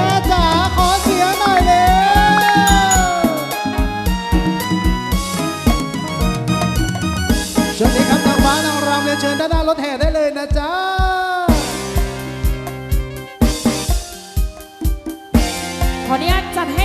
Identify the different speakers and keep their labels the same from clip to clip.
Speaker 1: ม่จ๋าขอเสียหน่อยเร็วช่ด้
Speaker 2: ครับางฟ้านางรำ
Speaker 1: เรี
Speaker 2: ยนเชิญด้านหน้ารถ
Speaker 1: แห่ได้
Speaker 2: เลยนะจ๊ะ
Speaker 1: ขออนุญาต
Speaker 2: จัดให้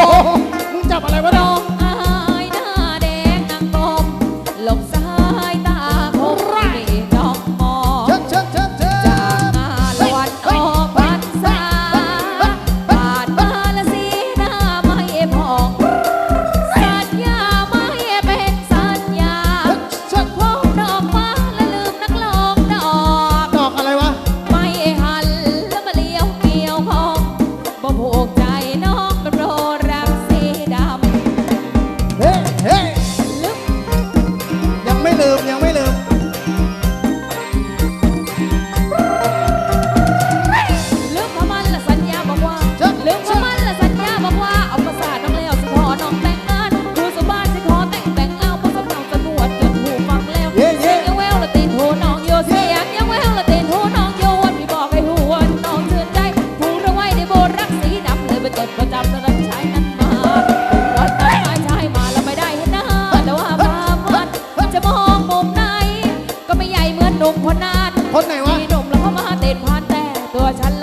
Speaker 2: oh. ฉัน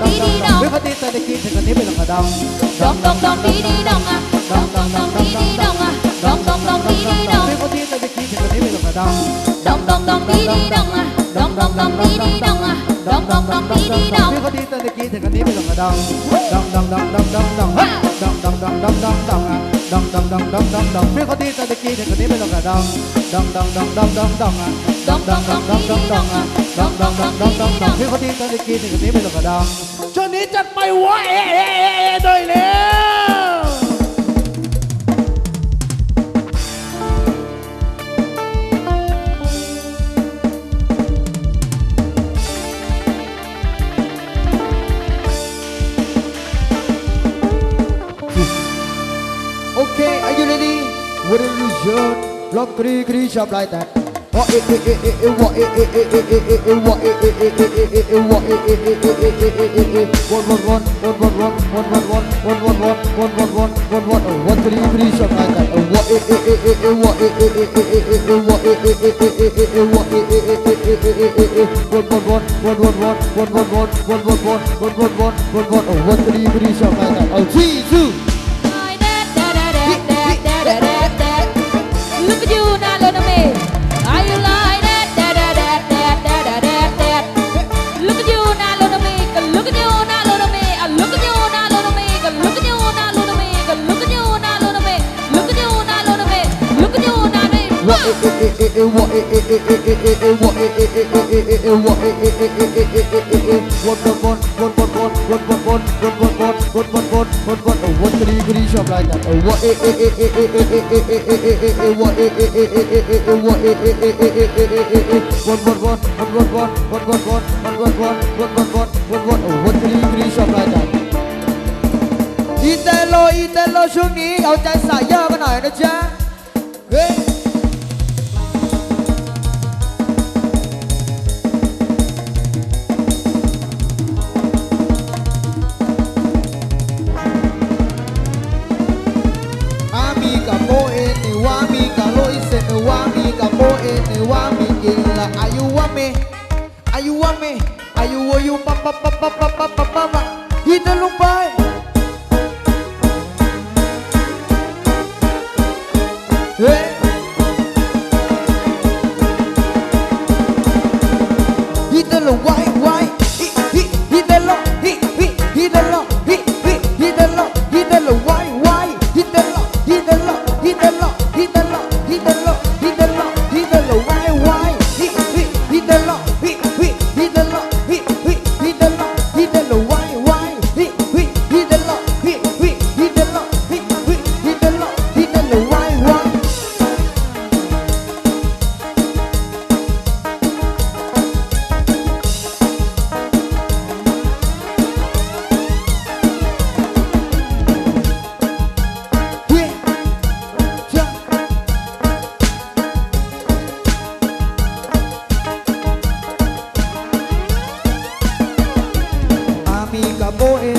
Speaker 2: ดอ
Speaker 1: งดอง
Speaker 2: ดีดีดอง
Speaker 1: เมื่อเขาตีเธอได้กินเธอคนนี้ไปลองมาดอง
Speaker 2: ดองดองดองดีดีดองอะดองดองดองดีดีดองอะดองดองดองดีดีดอง
Speaker 1: เมื่อเขาตีเธอได้กินเธอคนนี้ไปลองมาดอง
Speaker 2: ดองดองดองดีดีดองอะดองดองดองดีดีดองอะดองดองดองดีดีดอง
Speaker 1: เมื่อเขาตีเธอได้กินเธอคนนี้ไปลองมาดองดองดองดองดองดองดองดองดองดองดองดองดองอะ ดองดองดองดองดองดองเมื่อเขาตีเธอได้กินเธอคนนี้ไปลองมาดองดองดองดองดองดองดองอะดองดองดองดองดองดองอะดองดองดองดองดองดองเมื่อเขาตีเธอได้กินเธอคนนี้ไปลองมาดองช่วงนี้จัดไปวะเอ๊ะเอ๊ะเอ๊ะเอ๊ะด้วยเล้ว
Speaker 3: cri cri shop like that. What it it it it what it it it it it it it what it it it it it it what it it it it it it it it it one one one one one one one one one one one one one one one one one oh one three three shop like that. What it it it it it what it it it it it it it what it it it it it it what it it it it it it it it one one one one one one one one one one one one one one one one one oh one three three one one one one one one one one one one one one one one oh one three three shop like that oh what eh eh eh eh eh eh eh eh eh eh eh eh eh what eh eh eh eh eh eh eh what eh eh eh eh eh eh eh eh eh one one one one one one one one one one one one one one one one one oh one three three shop like that อีเตโลอีเตโลช่วงนี้เอาใจใส่ย่ากันหน่อยนะจ๊ะเฮ้ mami Ayu ayu pa pa pa pa pa pa pa pa. Pa
Speaker 2: bay Kaboe eh.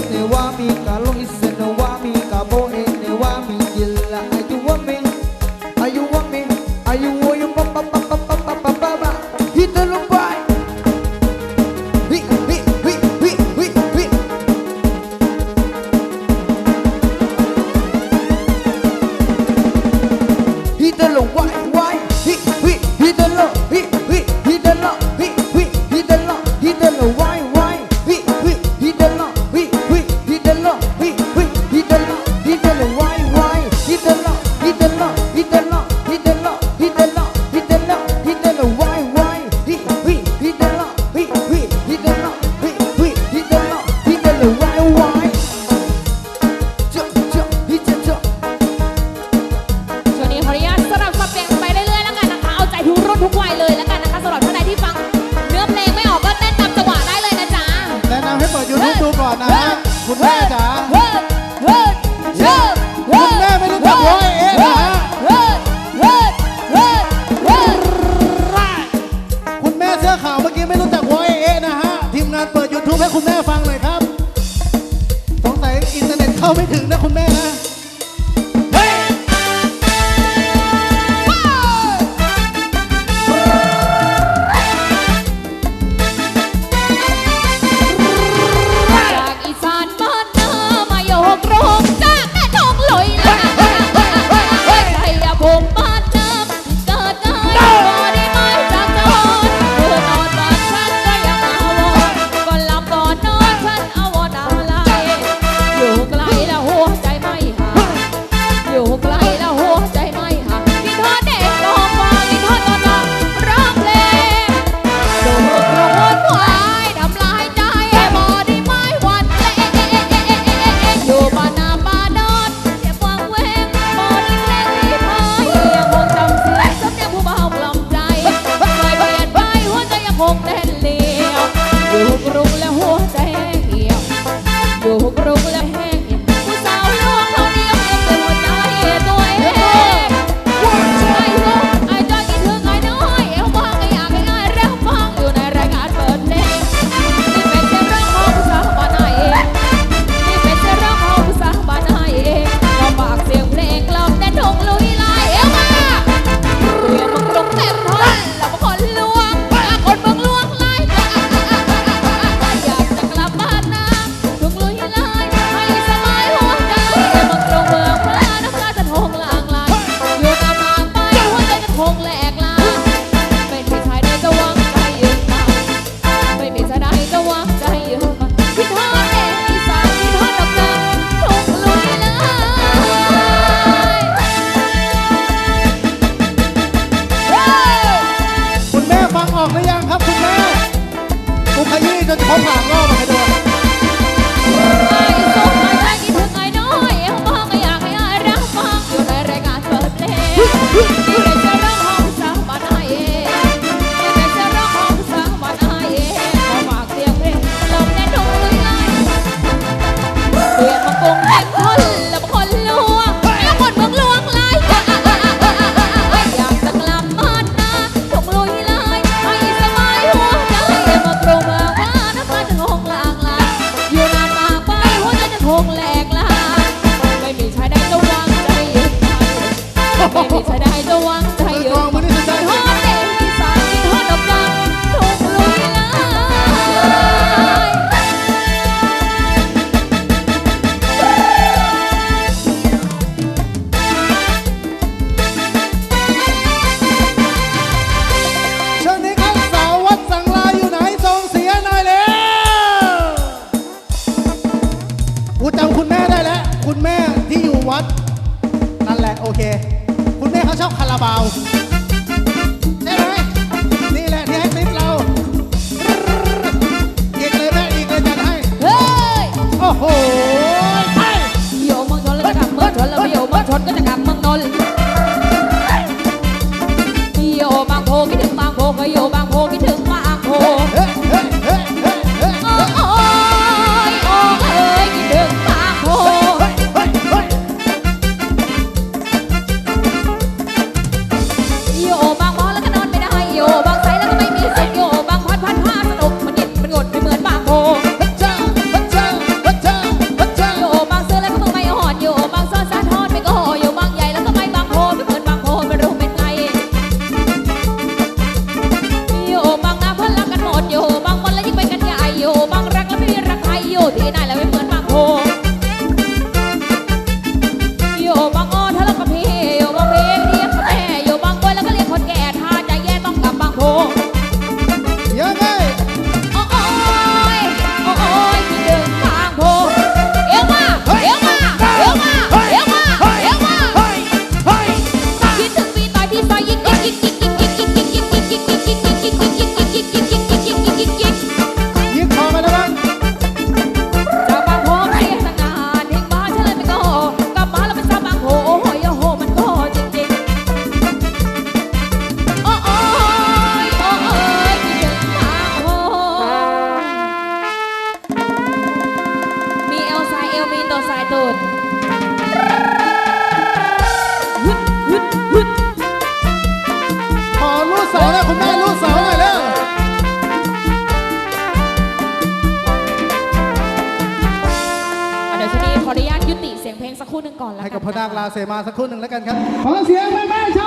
Speaker 2: คุ
Speaker 1: ณแม่ฟังหน่อยครับสงสัยอินเทอร์เน็ตเข้าไม่ถึงนะคุ
Speaker 2: ณแม่นะ 公 平 seu mar. เส
Speaker 1: มาสักครู่หนึ่งแล้วกันค
Speaker 4: รั
Speaker 5: บ
Speaker 1: ขอเสียงแม่ๆชาว